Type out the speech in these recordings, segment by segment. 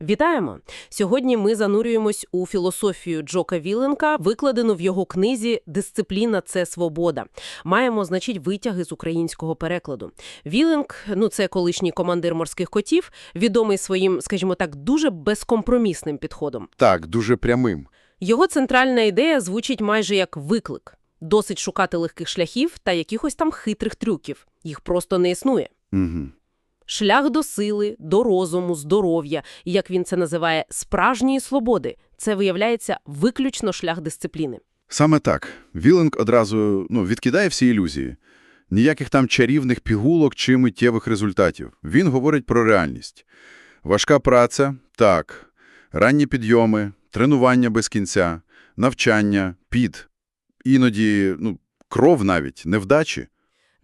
Вітаємо! Сьогодні ми занурюємось у філософію Джока Віленка, викладену в його книзі «Дисципліна – це свобода». Маємо, значить, витяги з українського перекладу. Віленк, ну це колишній командир морських котів, відомий своїм, скажімо так, дуже безкомпромісним підходом. Так, дуже прямим. Його центральна ідея звучить майже як виклик. Досить шукати легких шляхів та якихось там хитрих трюків. Їх просто не існує. Угу. Шлях до сили, до розуму, здоров'я, як він це називає, справжньої свободи – це, виявляється, виключно шлях дисципліни. Саме так. Віленк одразу ну, відкидає всі ілюзії. Ніяких там чарівних пігулок чи миттєвих результатів. Він говорить про реальність. Важка праця – так. Ранні підйоми, тренування без кінця, навчання, під. Іноді, ну, кров навіть, невдачі.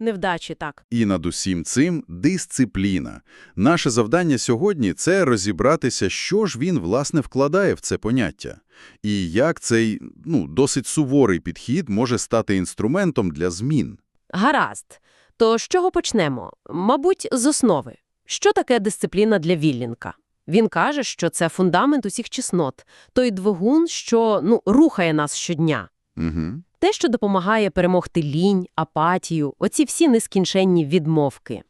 Невдачі, так. І над усім цим – дисципліна. Наше завдання сьогодні – це розібратися, що ж він, власне, вкладає в це поняття. І як цей, ну, досить суворий підхід може стати інструментом для змін. Гаразд. То з чого почнемо? Мабуть, з основи. Що таке дисципліна для Віллінка? Він каже, що це фундамент усіх чеснот, той двигун, що ну, рухає нас щодня. Угу. Те, що допомагає перемогти лінь, апатію, оці всі нескінченні відмовки.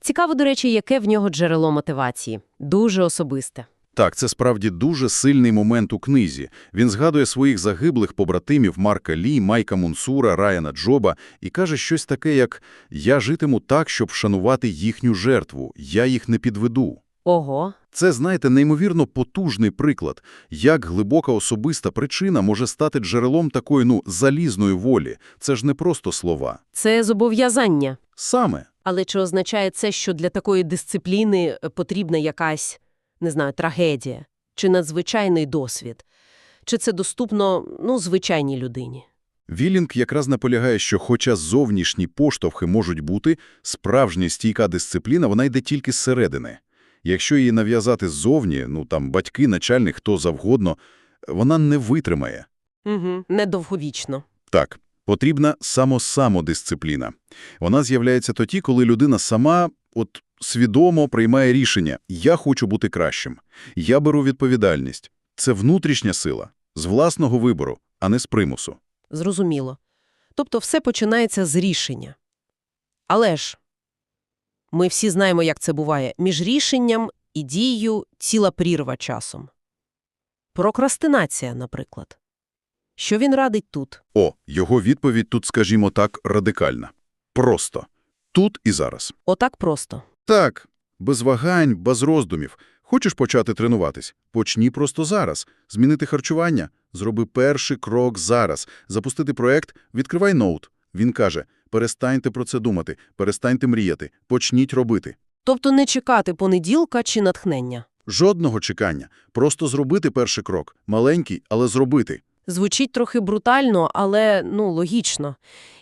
Цікаво, до речі, яке в нього джерело мотивації. Дуже особисте. Так, це справді дуже сильний момент у книзі. Він згадує своїх загиблих побратимів Марка Лі, Майка Мунсура, Райана Джоба і каже щось таке, як «Я житиму так, щоб вшанувати їхню жертву, я їх не підведу». Ого, Це, знаєте, неймовірно потужний приклад, як глибока особиста причина може стати джерелом такої, ну, залізної волі. Це ж не просто слова. це зобов'язання. Саме. Але чи означає це, що для такої дисципліни е, потрібна якась, не знаю, трагедія чи надзвичайний досвід? Чи це доступно, ну, звичайній людині? Вілінг якраз наполягає, що хоча зовнішні поштовхи можуть бути, справжня стійка дисципліна, вона йде тільки зсередини. Якщо її нав'язати ззовні, ну там батьки, начальник, хто завгодно, вона не витримає. Угу. Недовговічно. Так, потрібна само-самодисципліна. Вона з'являється тоді, коли людина сама от свідомо приймає рішення «я хочу бути кращим», «я беру відповідальність». Це внутрішня сила, з власного вибору, а не з примусу. Зрозуміло. Тобто все починається з рішення. Але ж ми всі знаємо, як це буває. Між рішенням і дією ціла прірва часом. Прокрастинація, наприклад. Що він радить тут? О, його відповідь тут, скажімо так, радикальна. Просто. Тут і зараз. Отак просто. Так, без вагань, без роздумів. Хочеш почати тренуватись? Почні просто зараз. Змінити харчування? Зроби перший крок зараз. Запустити проект? Відкривай ноут. Він каже, перестаньте про це думати, перестаньте мріяти, почніть робити. Тобто не чекати понеділка чи натхнення. Жодного чекання. Просто зробити перший крок. Маленький, але зробити. Звучить трохи брутально, але, ну, логічно.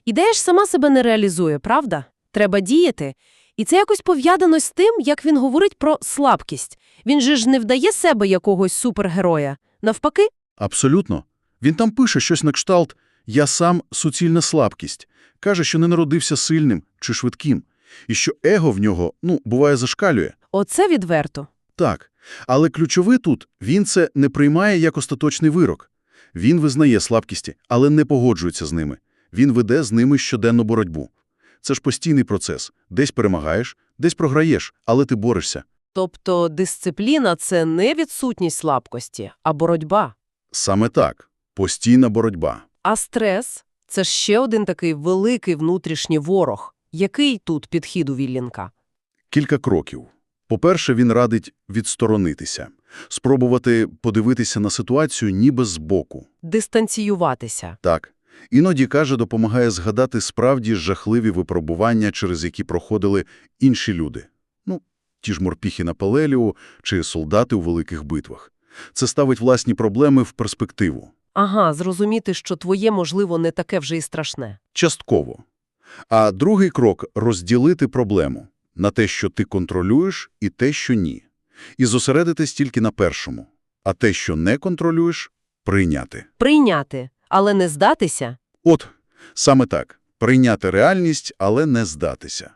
Ідея ж сама себе не реалізує, правда? Треба діяти. І це якось пов'язано з тим, як він говорить про слабкість. Він же ж не вдає себе якогось супергероя. Навпаки, Абсолютно. Він там пише щось на кшталт «Я сам – суцільна слабкість». Каже, що не народився сильним чи швидким. І що его в нього, ну, буває, зашкалює. оце відверто. Так. Але ключове тут – він це не приймає як остаточний вирок. Він визнає слабкісті, але не погоджується з ними. Він веде з ними щоденну боротьбу. Це ж постійний процес. Десь перемагаєш, десь програєш, але ти борешся. Тобто дисципліна – це не відсутність слабкості, а боротьба. Саме так. Постійна боротьба. А стрес – це ще один такий великий внутрішній ворог. Який тут підхід у Віллінка? Кілька кроків. По-перше, він радить відсторонитися. Спробувати подивитися на ситуацію ніби збоку. Дистанціюватися. Так. Іноді, каже, допомагає згадати справді жахливі випробування, через які проходили інші люди. Ну, ті ж морпіхи на Палеліу чи солдати у великих битвах. Це ставить власні проблеми в перспективу. Ага, зрозуміти, що твоє, можливо, не таке вже і страшне. Частково. А другий крок – розділити проблему на те, що ти контролюєш, і те, що ні. І зосередитись тільки на першому. А те, що не контролюєш – прийняти. Прийняти, але не здатися. От, саме так. Прийняти реальність, але не здатися.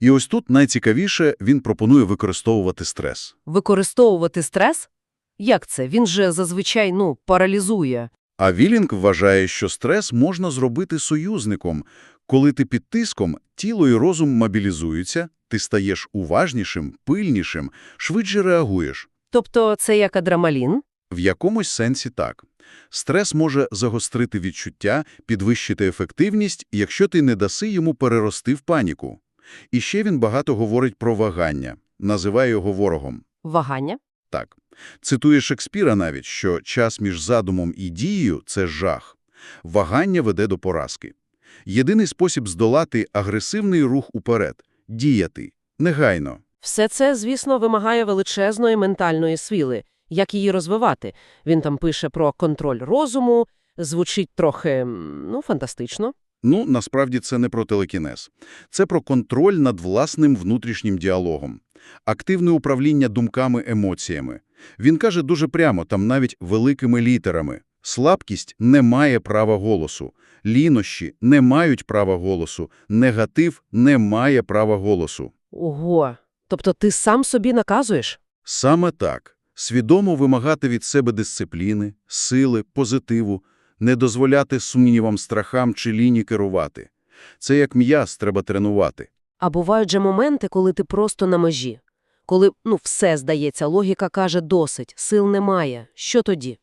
І ось тут найцікавіше він пропонує використовувати стрес. Використовувати стрес? Як це? Він же зазвичай, ну, паралізує. А Вілінг вважає, що стрес можна зробити союзником. Коли ти під тиском, тіло і розум мобілізуються, ти стаєш уважнішим, пильнішим, швидше реагуєш. Тобто це як адрамалін? В якомусь сенсі так. Стрес може загострити відчуття, підвищити ефективність, якщо ти не даси йому перерости в паніку. І ще він багато говорить про вагання, називає його ворогом. Вагання? Так. Цитує Шекспіра навіть, що час між задумом і дією – це жах. Вагання веде до поразки. Єдиний спосіб здолати агресивний рух уперед – діяти. Негайно. Все це, звісно, вимагає величезної ментальної сили. Як її розвивати? Він там пише про контроль розуму, звучить трохи, ну, фантастично. Ну, насправді це не про телекінез. Це про контроль над власним внутрішнім діалогом. Активне управління думками, емоціями. Він каже дуже прямо, там навіть великими літерами. Слабкість не має права голосу. Лінощі не мають права голосу. Негатив не має права голосу. Ого. Тобто ти сам собі наказуєш? Саме так. Свідомо вимагати від себе дисципліни, сили, позитиву, не дозволяти сумнівам, страхам чи ліні керувати. Це як м'яз треба тренувати. А бувають же моменти, коли ти просто на межі. Коли, ну, все здається, логіка каже досить, сил немає. Що тоді?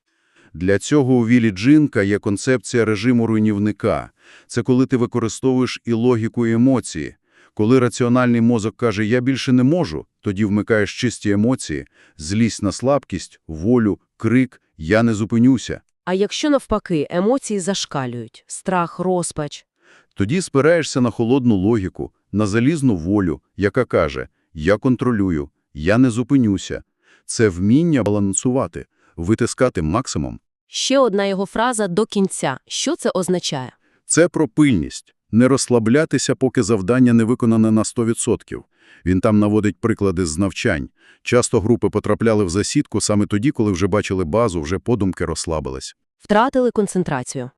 Для цього у Вілі Джинка є концепція режиму руйнівника. Це коли ти використовуєш і логіку, і емоції. Коли раціональний мозок каже «я більше не можу», тоді вмикаєш чисті емоції, злість на слабкість, волю, крик «я не зупинюся». А якщо навпаки емоції зашкалюють, страх, розпач? Тоді спираєшся на холодну логіку, на залізну волю, яка каже «я контролюю», «я не зупинюся». Це вміння балансувати, витискати максимум. Ще одна його фраза до кінця. Що це означає? Це про пильність. Не розслаблятися, поки завдання не виконане на 100%. Він там наводить приклади з навчань. Часто групи потрапляли в засідку саме тоді, коли вже бачили базу, вже подумки розслабились. Втратили концентрацію.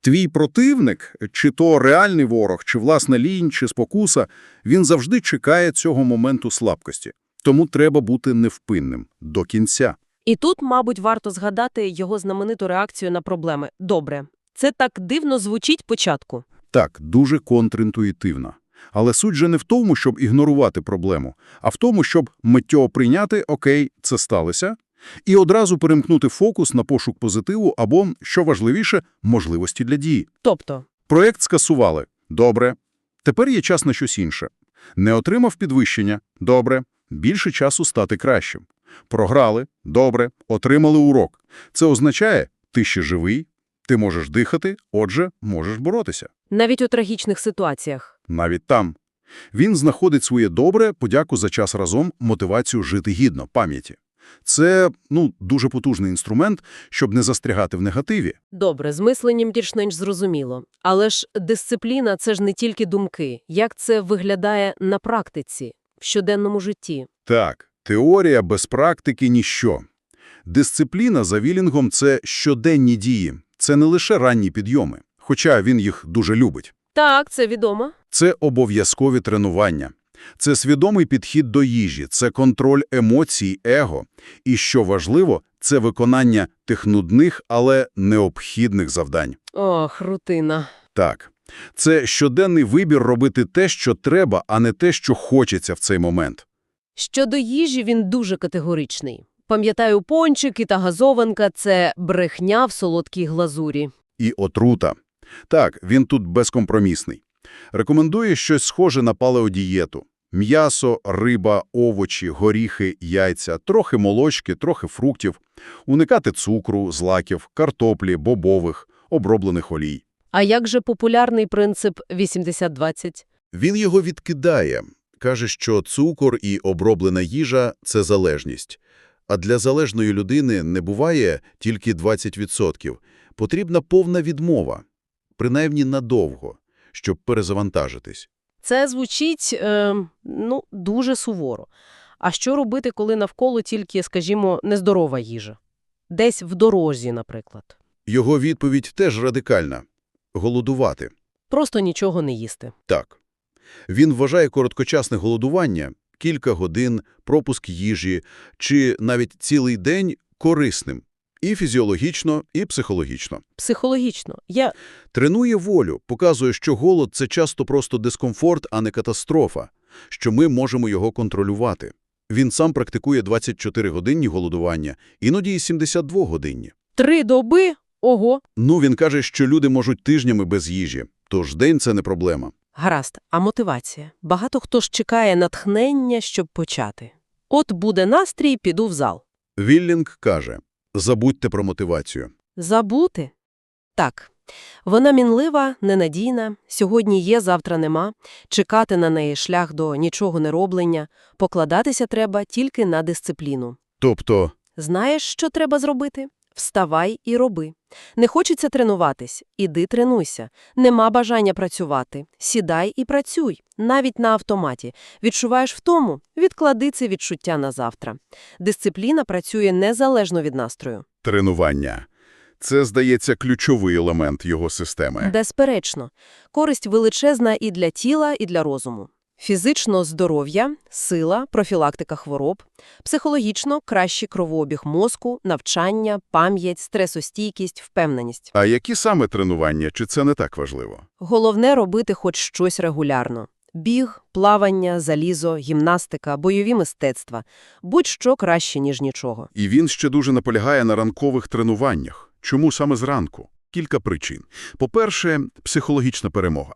Твій противник, чи то реальний ворог, чи власна лінь, чи спокуса, він завжди чекає цього моменту слабкості. Тому треба бути невпинним до кінця. І тут, мабуть, варто згадати його знамениту реакцію на проблеми. Добре. Це так дивно звучить початку. Так, дуже контрінтуїтивно. Але суть же не в тому, щоб ігнорувати проблему, а в тому, щоб миттєво прийняти «окей, це сталося», і одразу перемкнути фокус на пошук позитиву або, що важливіше, можливості для дії. Тобто, Проєкт скасували. Добре. Тепер є час на щось інше. Не отримав підвищення. Добре. Більше часу стати кращим. Програли. Добре. Отримали урок. Це означає, ти ще живий, ти можеш дихати, отже, можеш боротися. навіть у трагічних ситуаціях. Навіть там. Він знаходить своє добре, подяку за час разом, мотивацію жити гідно, пам'яті. Це, ну, дуже потужний інструмент, щоб не застрягати в негативі. Добре, з мисленням більш-менш зрозуміло. Але ж дисципліна – це ж не тільки думки. Як це виглядає на практиці, в щоденному житті? Так, теорія без практики – ніщо. Дисципліна за Вілінгом – це щоденні дії. Це не лише ранні підйоми, хоча він їх дуже любить. Так, це відомо. Це обов'язкові тренування. Це свідомий підхід до їжі, це контроль емоцій, его. І, що важливо, це виконання тих нудних, але необхідних завдань. Ох, рутина. Так, це щоденний вибір робити те, що треба, а не те, що хочеться в цей момент. Щодо їжі він дуже категоричний. Пам'ятаю, пончики та газованка – це брехня в солодкій глазурі. І отрута. Так, він тут безкомпромісний. Рекомендує щось схоже на палеодієту. М'ясо, риба, овочі, горіхи, яйця, трохи молочки, трохи фруктів, уникати цукру, злаків, картоплі, бобових, оброблених олій. А як же популярний принцип 80-20? Він його відкидає. Каже, що цукор і оброблена їжа – це залежність. А для залежної людини не буває тільки 20%. Потрібна повна відмова, принаймні надовго, щоб перезавантажитись. Це звучить, е, ну, дуже суворо. А що робити, коли навколо тільки, скажімо, нездорова їжа? Десь в дорозі, наприклад. Його відповідь теж радикальна – голодувати. Просто нічого не їсти. Так. Він вважає короткочасне голодування – кілька годин, пропуск їжі чи навіть цілий день – корисним. І фізіологічно, і психологічно. Психологічно. Я Тренує волю, показує, що голод – це часто просто дискомфорт, а не катастрофа, що ми можемо його контролювати. Він сам практикує 24-годинні голодування, іноді і 72-годинні. три доби? Ого. Ну, він каже, що люди можуть тижнями без їжі, тож день – це не проблема. Гаразд, а мотивація? Багато хто ж чекає натхнення, щоб почати. От буде настрій, піду в зал. Віллінг каже, забудьте про мотивацію. Забути? Так. Вона мінлива, ненадійна, сьогодні є, завтра нема, чекати на неї шлях до нічого не роблення, покладатися треба тільки на дисципліну. Тобто, Знаєш, що треба зробити? Вставай і роби. Не хочеться тренуватись? Іди тренуйся. Нема бажання працювати? Сідай і працюй, навіть на автоматі. Відчуваєш втому? Відклади це відчуття на завтра. Дисципліна працює незалежно від настрою. Тренування. Це, здається, ключовий елемент його системи. Безперечно, користь величезна і для тіла, і для розуму. Фізично – здоров'я, сила, профілактика хвороб, психологічно – кращий кровообіг мозку, навчання, пам'ять, стресостійкість, впевненість. А які саме тренування, чи це не так важливо? Головне – робити хоч щось регулярно. Біг, плавання, залізо, гімнастика, бойові мистецтва. Будь-що краще, ніж нічого. І він ще дуже наполягає на ранкових тренуваннях. Чому саме зранку? Кілька причин. По-перше, психологічна перемога.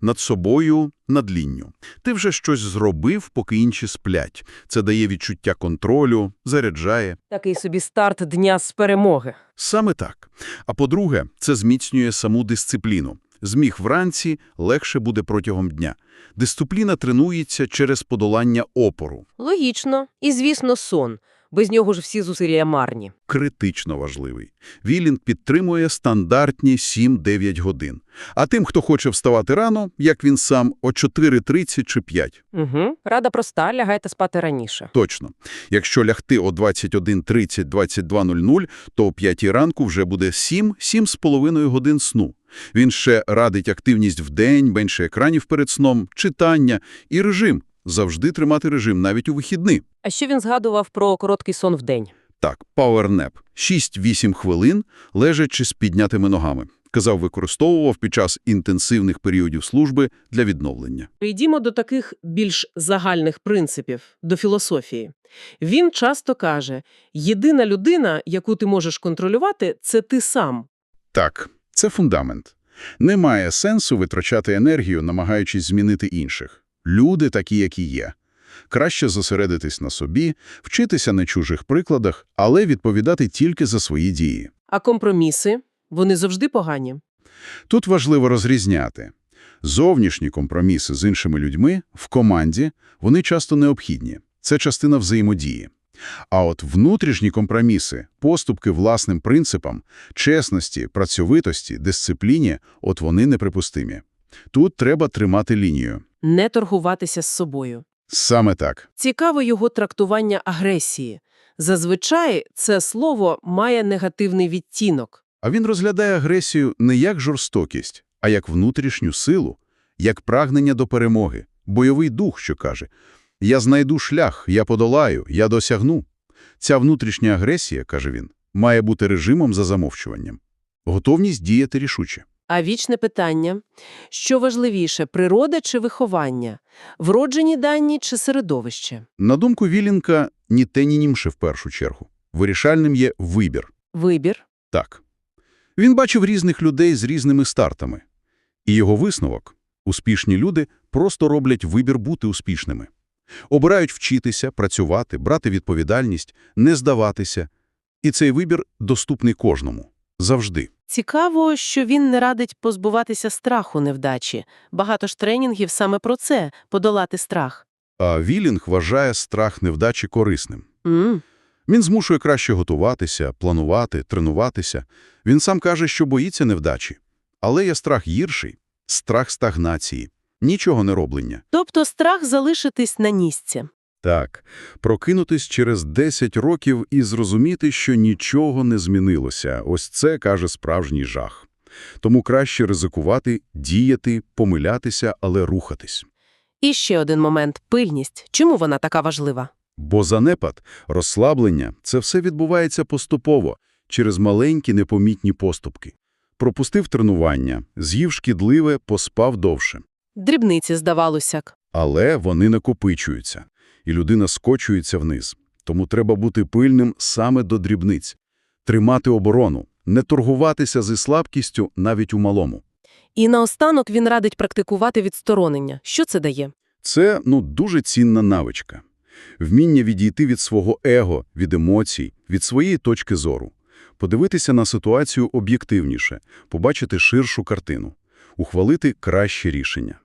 Над собою, над лінню. Ти вже щось зробив, поки інші сплять. Це дає відчуття контролю, заряджає. Такий собі старт дня з перемоги. Саме так. А по-друге, це зміцнює саму дисципліну. Зміг вранці, легше буде протягом дня. Дисципліна тренується через подолання опору. Логічно. І, звісно, сон. Без нього ж всі зусилля марні. критично важливий. Вілінг підтримує стандартні 7-9 годин. А тим, хто хоче вставати рано, як він сам, о 4.30 чи 5. Угу. Рада проста, лягайте спати раніше. Точно. Якщо лягти о 21.30-22.00, то о 5 ранку вже буде 7-7,5 годин сну. Він ще радить активність в день, менше екранів перед сном, читання і режим. Завжди тримати режим, навіть у вихідні. А що він згадував про короткий сон в день? Так, PowerNap. 6-8 хвилин, лежачи з піднятими ногами. Казав, використовував під час інтенсивних періодів служби для відновлення. Йдімо до таких більш загальних принципів, до філософії. Він часто каже, єдина людина, яку ти можеш контролювати, це ти сам. Так, це фундамент. Немає сенсу витрачати енергію, намагаючись змінити інших. Люди такі, які є. Краще зосередитись на собі, вчитися на чужих прикладах, але відповідати тільки за свої дії. А компроміси, вони завжди погані. Тут важливо розрізняти. Зовнішні компроміси з іншими людьми в команді, вони часто необхідні. Це частина взаємодії. А от внутрішні компроміси, поступки власним принципам, чесності, працьовитості, дисципліні, от вони неприпустимі. Тут треба тримати лінію. Не торгуватися з собою. Саме так. Цікаво його трактування агресії. Зазвичай це слово має негативний відтінок. А він розглядає агресію не як жорстокість, а як внутрішню силу, як прагнення до перемоги, бойовий дух, що каже «Я знайду шлях, я подолаю, я досягну». Ця внутрішня агресія, каже він, має бути режимом за замовчуванням. Готовність діяти рішуче. А вічне питання – що важливіше – природа чи виховання? Вроджені дані чи середовище? На думку Вілінка, ні те, ні німше в першу чергу. Вирішальним є вибір. Вибір. Так. Він бачив різних людей з різними стартами. І його висновок – успішні люди просто роблять вибір бути успішними. Обирають вчитися, працювати, брати відповідальність, не здаватися. І цей вибір доступний кожному. Завжди. Цікаво, що він не радить позбуватися страху невдачі. Багато ж тренінгів саме про це – подолати страх. А Вілінг вважає страх невдачі корисним. М, Він змушує краще готуватися, планувати, тренуватися. Він сам каже, що боїться невдачі. Але є страх гірший – страх стагнації, нічого не роблення. Тобто страх залишитись на місці. Так, прокинутись через 10 років і зрозуміти, що нічого не змінилося. Ось це, каже, справжній жах. Тому краще ризикувати, діяти, помилятися, але рухатись. І ще один момент – пильність. Чому вона така важлива? Бо занепад, розслаблення – це все відбувається поступово, через маленькі непомітні поступки. Пропустив тренування, з'їв шкідливе, поспав довше. Дрібниці, здавалося б. Але вони накопичуються, і людина скочується вниз. Тому треба бути пильним саме до дрібниць. Тримати оборону, не торгуватися зі слабкістю навіть у малому. І наостанок він радить практикувати відсторонення. Що це дає? Це, ну, дуже цінна навичка. Вміння відійти від свого его, від емоцій, від своєї точки зору. Подивитися на ситуацію об'єктивніше, побачити ширшу картину, ухвалити краще рішення.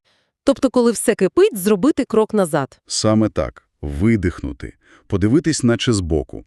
Тобто, коли все кипить, зробити крок назад. Саме так. Видихнути. Подивитись наче збоку.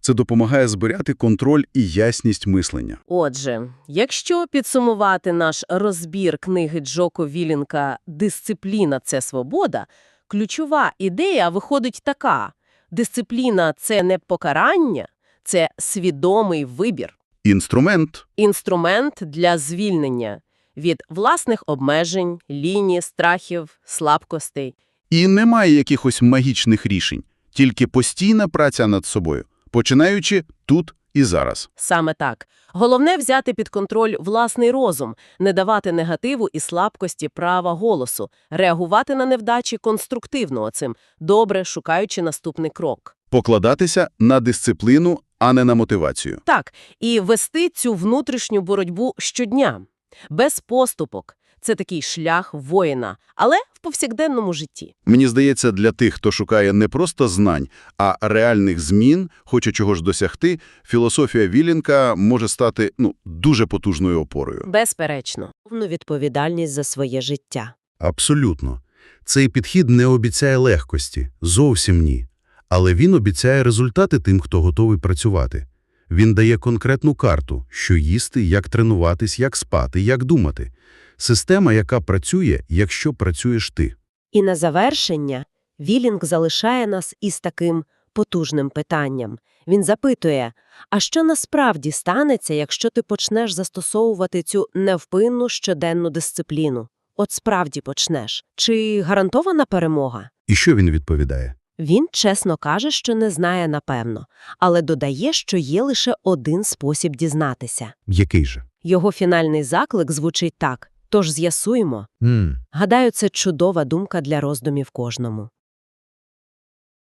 Це допомагає зберігати контроль і ясність мислення. Отже, якщо підсумувати наш розбір книги Джоко Вілінка «Дисципліна – це свобода», ключова ідея виходить така. Дисципліна – це не покарання, це свідомий вибір. Інструмент Інструмент для звільнення від власних обмежень, ліній, страхів, слабкостей. І немає якихось магічних рішень, тільки постійна праця над собою, починаючи тут і зараз. Саме так. Головне – взяти під контроль власний розум, не давати негативу і слабкості права голосу, реагувати на невдачі конструктивно оцим, добре шукаючи наступний крок. Покладатися на дисципліну, а не на мотивацію. Так, і вести цю внутрішню боротьбу щодня, без поступок. Це такий шлях воїна, але в повсякденному житті. Мені здається, для тих, хто шукає не просто знань, а реальних змін, хоче чого ж досягти, філософія Вілінка може стати ну, дуже потужною опорою. Безперечно. повну відповідальність за своє життя. Абсолютно. Цей підхід не обіцяє легкості, зовсім ні. Але він обіцяє результати тим, хто готовий працювати. Він дає конкретну карту, що їсти, як тренуватись, як спати, як думати. Система, яка працює, якщо працюєш ти. І на завершення Вілінг залишає нас із таким потужним питанням. Він запитує, а що насправді станеться, якщо ти почнеш застосовувати цю невпинну щоденну дисципліну? От справді почнеш. Чи гарантована перемога? І що він відповідає? Він чесно каже, що не знає напевно, але додає, що є лише один спосіб дізнатися. Який же? Його фінальний заклик звучить так, тож з'ясуємо. Mm. Гадаю, це чудова думка для роздумів кожному.